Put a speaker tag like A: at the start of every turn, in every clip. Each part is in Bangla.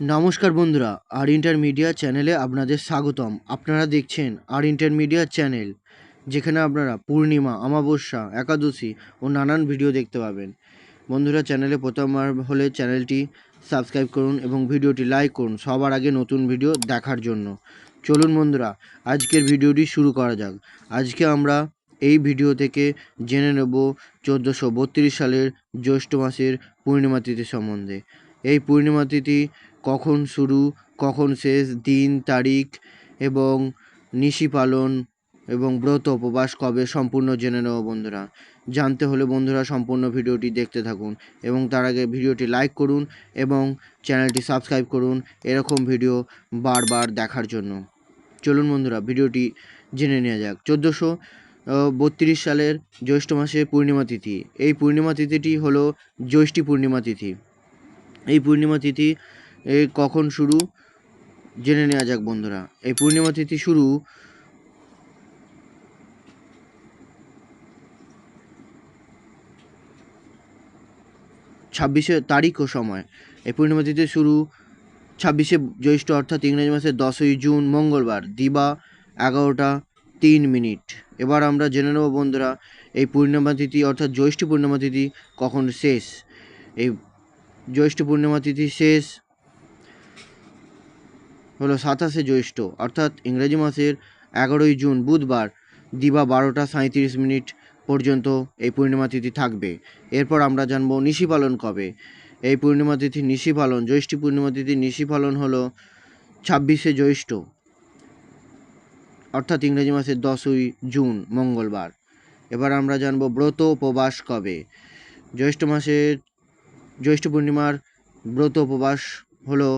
A: নমস্কার বন্ধুরা, আর ইন্টারমিডিয়া চ্যানেলে আপনাদের স্বাগতম। আপনারা দেখছেন আর ইন্টারমিডিয়া চ্যানেল, যেখানে আপনারা পূর্ণিমা, অমাবস্যা, একাদশী ও নানান ভিডিও দেখতে পাবেন। বন্ধুরা, চ্যানেলে প্রথমবার হলে চ্যানেলটি সাবস্ক্রাইব করুন এবং ভিডিওটি লাইক করুন সবার আগে নতুন ভিডিও দেখার জন্য। চলুন বন্ধুরা, আজকের ভিডিওটি শুরু করা যাক। আজকে আমরা এই ভিডিও থেকে জেনে নেব চোদ্দোশো সালের জ্যৈষ্ঠ মাসের পূর্ণিমা তিথি সম্বন্ধে। এই পূর্ণিমা তিথি কখন শুরু, কখন শেষ, দিন, তারিখ এবং নিশি পালন এবং ব্রত উপবাস কবে সম্পূর্ণ জেনে নেব বন্ধুরা। জানতে হলে বন্ধুরা সম্পূর্ণ ভিডিওটি দেখতে থাকুন এবং তার আগে ভিডিওটি লাইক করুন এবং চ্যানেলটি সাবস্ক্রাইব করুন এরকম ভিডিও বারবার দেখার জন্য। চলুন বন্ধুরা, ভিডিওটি জেনে নেওয়া যাক। চোদ্দোশো বত্রিশ সালের জ্যৈষ্ঠ মাসে পূর্ণিমা তিথি। এই পূর্ণিমা তিথিটি হলো জ্যৈষ্ঠী পূর্ণিমা তিথি। এই পূর্ণিমা তিথি কখন শুরু? জেনে নেওয়া যাক বন্ধুরা। এই পূর্ণিমা তিথি শুরু ছাব্বিশে তারিখ ও সময়। এই পূর্ণিমা তিথি শুরু ছাব্বিশে জ্যৈষ্ঠ, অর্থাৎ ইংরেজি মাসের দশই জুন, মঙ্গলবার, দিবা এগারোটা তিন মিনিট। এবার আমরা জেনে নেব বন্ধুরা, এই পূর্ণিমা তিথি, অর্থাৎ জ্যৈষ্ঠ পূর্ণিমা তিথি কখন শেষ? এই জ্যৈষ্ঠ পূর্ণিমা তিথি শেষ। হলো সাতাশে জ্যৈষ্ঠ, অর্থাৎ ইংরেজি মাসের এগারোই জুন, বুধবার, দিবা বারোটা সাঁত্রিশ মিনিট পর্যন্ত এই পূর্ণিমা তিথি থাকবে। এরপর আমরা জানব নিশি পালন কবে। এই পূর্ণিমা তিথি নিশি পালন, জ্যৈষ্ঠী পূর্ণিমা তিথি নিশি পালন হলো ছাব্বিশে জ্যৈষ্ঠ, অর্থাৎ ইংরেজি মাসের দশই জুন, মঙ্গলবার। এবার আমরা জানব ব্রত উপবাস কবে। জ্যৈষ্ঠ মাসের জ্যৈষ্ঠ পূর্ণিমার ব্রত উপবাস হলো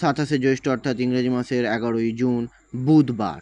A: সাতাশে জ্যৈষ্ঠ অর্থাৎ ইংরেজি মাসের এগারোই জুন বুধবার।